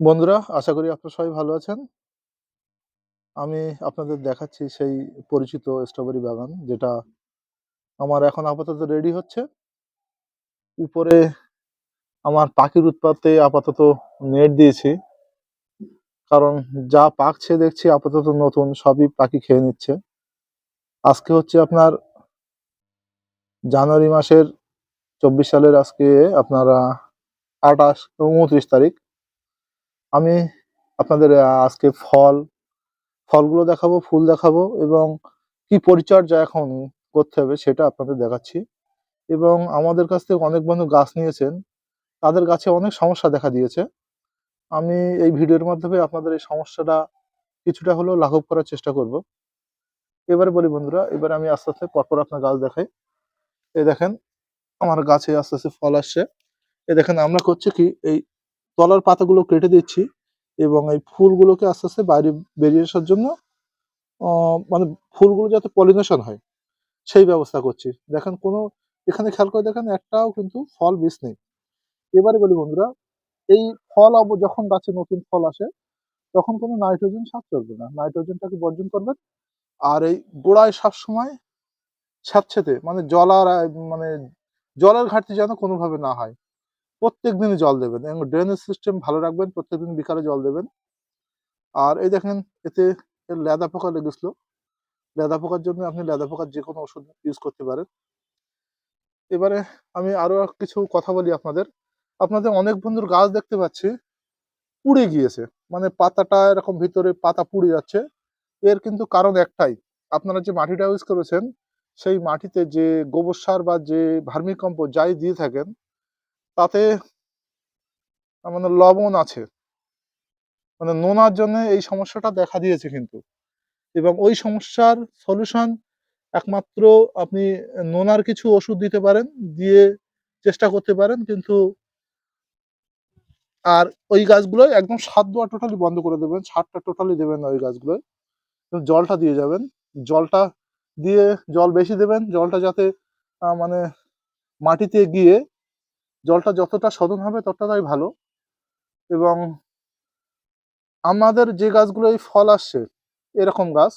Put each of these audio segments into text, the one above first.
বন্ধুরা, আশা করি আপনারা সবাই ভালো আছেন। আমি আপনাদের দেখাচ্ছি সেই পরিচিত স্ট্রবেরি বাগান, যেটা আমার এখন আপাতত রেডি হচ্ছে। উপরে আমার পাখির উৎপাতে আপাতত নেট দিয়েছি। কারণ যা পাকছে দেখছি আপাতত নতুন, সবই পাখি খেয়ে নিচ্ছে। আজকে হচ্ছে আপনার জানুয়ারি মাসের ২৪ সালের আজকে আপনারা ২৮ ২৯ তারিখ। আমি আপনাদের আজকে ফল ফলগুলো দেখাবো, ফুল দেখাবো এবং কি পরিচর্যা এখন করতে হবে সেটা আপনাদের দেখাচ্ছি। এবং আমাদের কাছ থেকে অনেক বন্ধু গাছ নিয়েছেন। তাদের গাছে অনেক সমস্যা দেখা দিয়েছে। আমি এই ভিডিওর মাধ্যমে আপনাদের এই সমস্যাটা কিছুটা হলেও লাঘব করার চেষ্টা করব। এবারে বলি বন্ধুরা, এবারে আমি আস্তে, আস্তে পরপর আপনার গাছ দেখাই। এই দেখেন আমার গাছে আস্তে, আস্তে ফল আসছে। এ দেখেন আমরা করছি কি এই তলার পাতাগুলো কেটে দিচ্ছি এবং এই ফুলগুলোকে আস্তে, আস্তে বাইরে বেরিয়ে আসার জন্য মানে ফুলগুলো যাতে পলিনেশন হয় সেই ব্যবস্থা করছি। দেখেন কোনো এখানে খেয়াল করে দেখেন একটাও কিন্তু ফল বীজ নেই। এবারে বলি বন্ধুরা, এই ফল যখন গাছে নতুন ফল আসে তখন কোনো নাইট্রোজেন সার চলবে না। নাইট্রোজেনটাকে বর্জন করবেন। আর এই গোড়ায় সবসময় স্যাঁতসেঁতে মানে জল আর মানে জলের ঘাটতি যেন কোনোভাবে না হয়। প্রত্যেক দিনই জল দেবেন এবং ড্রেনেজ সিস্টেম ভালো রাখবেন। প্রত্যেক দিন বিকালে জল দেবেন। আর এই দেখেন, এতে লেদা পোকা লেগেছিল। লেদা পোকার জন্য আপনি লেদা পোকার যে কোনো ওষুধ ইউজ করতে পারেন। এবারে আমি আরও কিছু কথা বলি আপনাদের। আপনাদের অনেক বন্ধুর গাছ দেখতে পাচ্ছি, পুড়ে গিয়েছে। মানে পাতাটা এরকম ভিতরে পাতা পুড়ে যাচ্ছে। এর কিন্তু কারণ একটাই। আপনারা যে মাটিটা ইউজ করেছেন, সেই মাটিতে যে গোবর সার বা যে ভার্মি কম্পোস্ট যাই দিয়ে থাকেন তাতে মানে লবণ আছে। মানে নোনার জন্যে এই সমস্যাটা দেখা দিয়েছে কিন্তু। এবং ওই সমস্যার সলিউশন একমাত্র আপনি নোনার কিছু ওষুধ দিতে পারেন। দিয়ে চেষ্টা করতে পারেন, কিন্তু আর ওই গাছগুলোয় একদম সার দেওয়া টোটালি বন্ধ করে দেবেন। সারটা টোটালি দেবেন না ওই গাছগুলোয়। জলটা দিয়ে যাবেন। জলটা দিয়ে জল বেশি দেবেন। জলটা যাতে মানে মাটিতে গিয়ে জলটা যতটা শোধন হবে ততটাই ভালো। এবং আমাদের যে গাছগুলোয় ফল আসছে এরকম গাছ,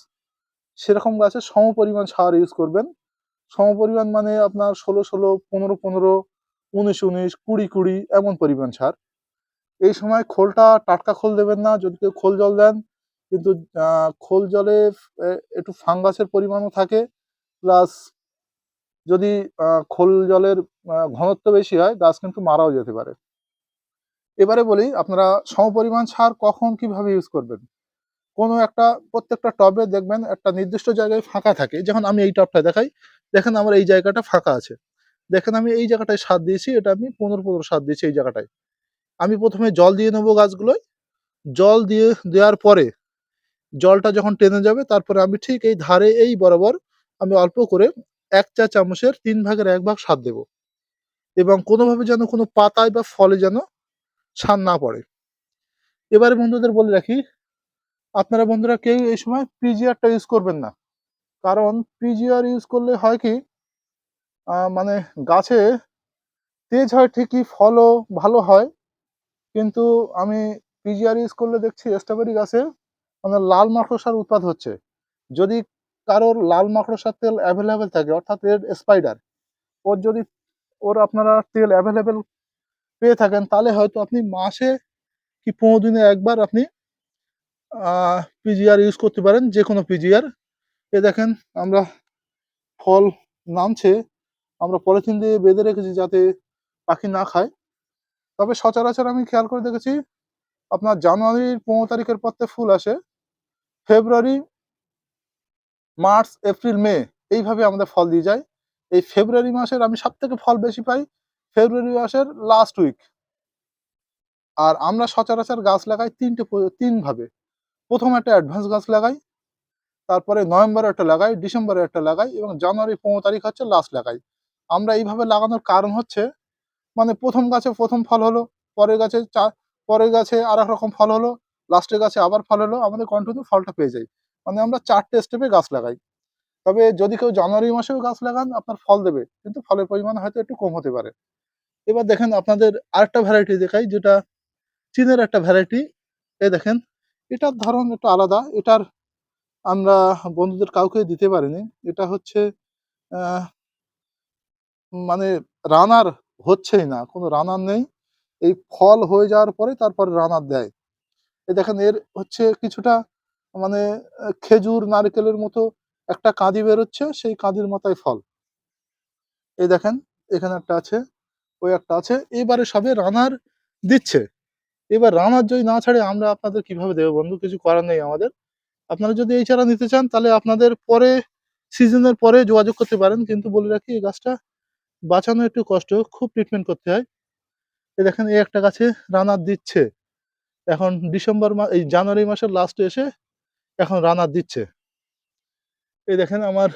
সেরকম গাছে সমপরিমাণ সার ইউজ করবেন। সমপরিমাণ মানে আপনার ১৬, ১৬, ১৫, ১৫, ১৯, ১৯, ২০, ২০ এমন পরিমাণ সার। এই সময় খোলটা টাটকা খোল দেবেন না। যদি কেউ খোল জল দেন কিন্তু খোল জলে একটু ফাঙ্গাসের পরিমাণও থাকে। প্লাস যদি খোল জলের ঘনত্ব বেশি হয় গাছ কিন্তু মারাও যেতে পারে। এবারে বলি আপনারা সমপরিমাণ সার কখন কীভাবে ইউজ করবেন? কোনো একটা প্রত্যেকটা টবে দেখবেন একটা নির্দিষ্ট জায়গায় ফাঁকা থাকে। যখন আমি এই টবটা দেখাই। দেখেন আমার এই জায়গাটা ফাঁকা আছে। দেখেন আমি এই জায়গাটায় সার দিয়েছি। এটা আমি ১৫, ১৫ সার দিয়েছি এই জায়গাটায়। আমি প্রথমে জল দিয়ে নেব গাছগুলোয়। জল দিয়ে দেওয়ার পরে জলটা যখন টেনে যাবে তারপরে আমি ঠিক এই ধারে এই বরাবর আমি অল্প করে ১ চা চামচের তিন ভাগের এক ভাগ সার দেবো। এবং কোনোভাবে যেন কোনো পাতায় বা ফলে যেন সার না পড়ে। এবারে বন্ধুদের বলে রাখি, আপনারা বন্ধুরা কেউ এই সময় পিজিআরটা ইউজ করবেন না। কারণ পিজিআর ইউজ করলে হয় কি মানে গাছে তেজ হয় ঠিকই ফলও ভালো হয়। কিন্তু আমি পিজিআর ইউজ করলে দেখছি স্ট্রবেরি গাছে মানে লাল মাকড়সার উৎপাত হচ্ছে। যদি কারোর লাল মাকড়সার তেল অ্যাভেলেবেল থাকে, অর্থাৎ রেড স্পাইডার ওর যদি, ওর আপনারা তেল অ্যাভেলেবেল পেয়ে থাকেন, তাহলে হয়তো আপনি মাসে কি ১৫ দিনে একবার আপনি পিজিআর ইউজ করতে পারেন যে কোনো পিজিআর। এ দেখেন, আমরা ফল নামছে। আমরা পলিথিন দিয়ে বেঁধে রেখেছি যাতে পাখি না খায়। তবে সচরাচর আমি খেয়াল করে দেখেছি, আপনার জানুয়ারির ১৫ তারিখের পর ফুল আসে। ফেব্রুয়ারি মার্চ, এপ্রিল, মে এইভাবে আমাদের ফল দিয়ে যায়। এই ফেব্রুয়ারি মাসের আমি সব থেকে ফল বেশি পাই ফেব্রুয়ারি মাসের লাস্ট উইক। আর আমরা সচরাচর গাছ লাগাই ৩ টে প ৩ ভাবে। ১ম একটা অ্যাডভান্স গাছ লাগাই। তারপরে নভেম্বরে একটা লাগাই, ডিসেম্বরে একটা লাগাই এবং জানুয়ারি ১৫ তারিখ হচ্ছে লাস্ট লাগাই। আমরা এইভাবে লাগানোর কারণ হচ্ছে মানে প্রথম গাছে প্রথম ফল হলো, পরের গাছে চা পরের গাছে আরেক রকম ফল হলো, লাস্টের গাছে আবার ফল হলো। আমাদের কন্টিনিউ ফলটা পেয়ে যাই। মানে আমরা চারটে স্টেপে গাছ লাগাই। তবে যদি কেউ জানুয়ারি মাসেও গাছ লাগান, আপনার ফল দেবে। কিন্তু ফলের পরিমাণ হয়তো একটু কম হতে পারে। এবার দেখেন আপনাদের আরেকটা ভ্যারাইটি দেখাই, যেটা চীনের একটা ভ্যারাইটি এ দেখেন, এটার ধরন একটু আলাদা এটার আমরা বন্ধুদের কাউকে দিতে পারিনি এটা হচ্ছে মানে রানার হচ্ছেই না, কোনো রানার নেই এই ফল হয়ে যাওয়ার পরে তারপরে রানার দেয় এ দেখেন, এর হচ্ছে কিছুটা মানে খেজুর, নারকেলের মতো একটা কাঁদি বেরোচ্ছে, সেই কাঁদির মাথায় ফল। এই দেখেন, এখানে একটা আছে, ওই একটা আছে, এবারে সবে রানার দিচ্ছে। এবার রানার যদি না ছাড়ে, আমরা আপনাদের কীভাবে দেবো বন্ধু? কিছু করার নেই আমাদের। আপনারা যদি এই চারা নিতে চান, তাহলে আপনাদের পরে, সিজনের পরে যোগাযোগ করতে পারেন, কিন্তু বলে রাখি, এই গাছটা বাঁচানো একটু কষ্ট, খুব ট্রিটমেন্ট করতে হয়। এই দেখেন, এই একটা গাছে রানার দিচ্ছে। এখন ডিসেম্বর মাস এই জানুয়ারি মাসের লাস্টে এসে এখন রানার দিচ্ছে। এই দেখেন আমার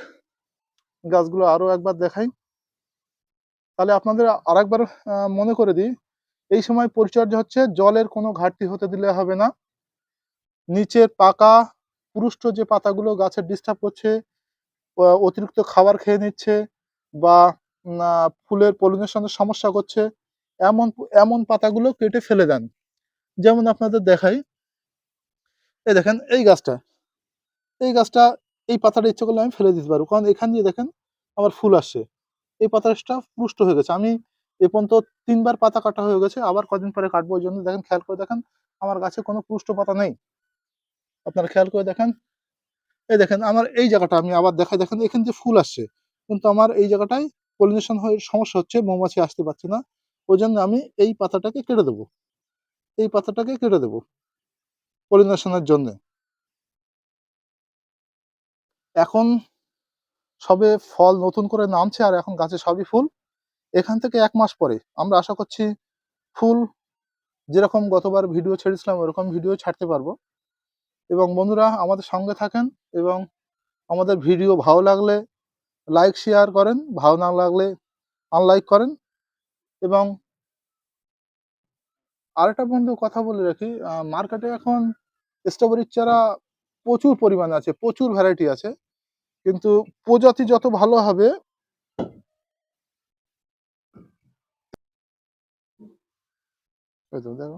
গাছগুলো আরও একবার দেখাই। তাহলে আপনাদের আর একবার মনে করে দিই, এই সময় পরিচর্যা হচ্ছে, জলের কোনো ঘাটতি হতে দিলে হবে না। নিচের পাকা পুরুষ্ট যে পাতাগুলো গাছের ডিস্টার্ব করছে অতিরিক্ত খাবার খেয়ে নিচ্ছে বা ফুলের পলিনেশনের সমস্যা করছে, এমন এমন পাতাগুলো কেটে ফেলে দেন। যেমন আপনাদের দেখাই, এই দেখেন এই গাছটা। এই গাছটা, এই পাতাটা ইচ্ছে করলে আমি ফেলে দিতে পারব। কারণ এখান দিয়ে দেখেন আমার ফুল আসছে। এই পাতাটা পুষ্ট হয়ে গেছে। আমি এ পর্যন্ত তিনবার পাতা কাটা হয়ে গেছে। আবার কদিন পরে কাটবো ওই জন্য। দেখেন, খেয়াল করে দেখেন, আমার গাছে কোনো পুষ্ট পাতা নেই। আপনারা খেয়াল করে দেখেন। এই দেখেন, আমার এই জায়গাটা আমি আবার দেখাই। দেখেন, এখান দিয়ে ফুল আসছে। কিন্তু আমার এই জায়গাটায় পলিনেশন হয়ে সমস্যা হচ্ছে, মৌমাছি আসতে পারছে না। ওই জন্য আমি এই পাতাটাকে কেটে দেবো। এই পাতাটাকে কেটে দেবো। পলিনেশনের জন্য। এখন সবে ফল নতুন করে নামছে আর এখন গাছে সবই ফুল। এখান থেকে এক মাস পরে আমরা আশা করছি ফুল যেরকম গতবার ভিডিও ছেড়েছিলাম, ওরকম ভিডিও ছাড়তে পারব। এবং বন্ধুরা, আমাদের সঙ্গে থাকেন এবং আমাদের ভিডিও ভালো লাগলে লাইক শেয়ার করেন, ভালো না লাগলে আনলাইক করেন। এবং আরেকটা বন্ধু কথা বলে রাখি মার্কেটে এখন স্ট্রবেরির চারা প্রচুর পরিমাণে আছে, প্রচুর ভ্যারাইটি আছে। কিন্তু প্রজাতি যত ভালো হবে দেখো।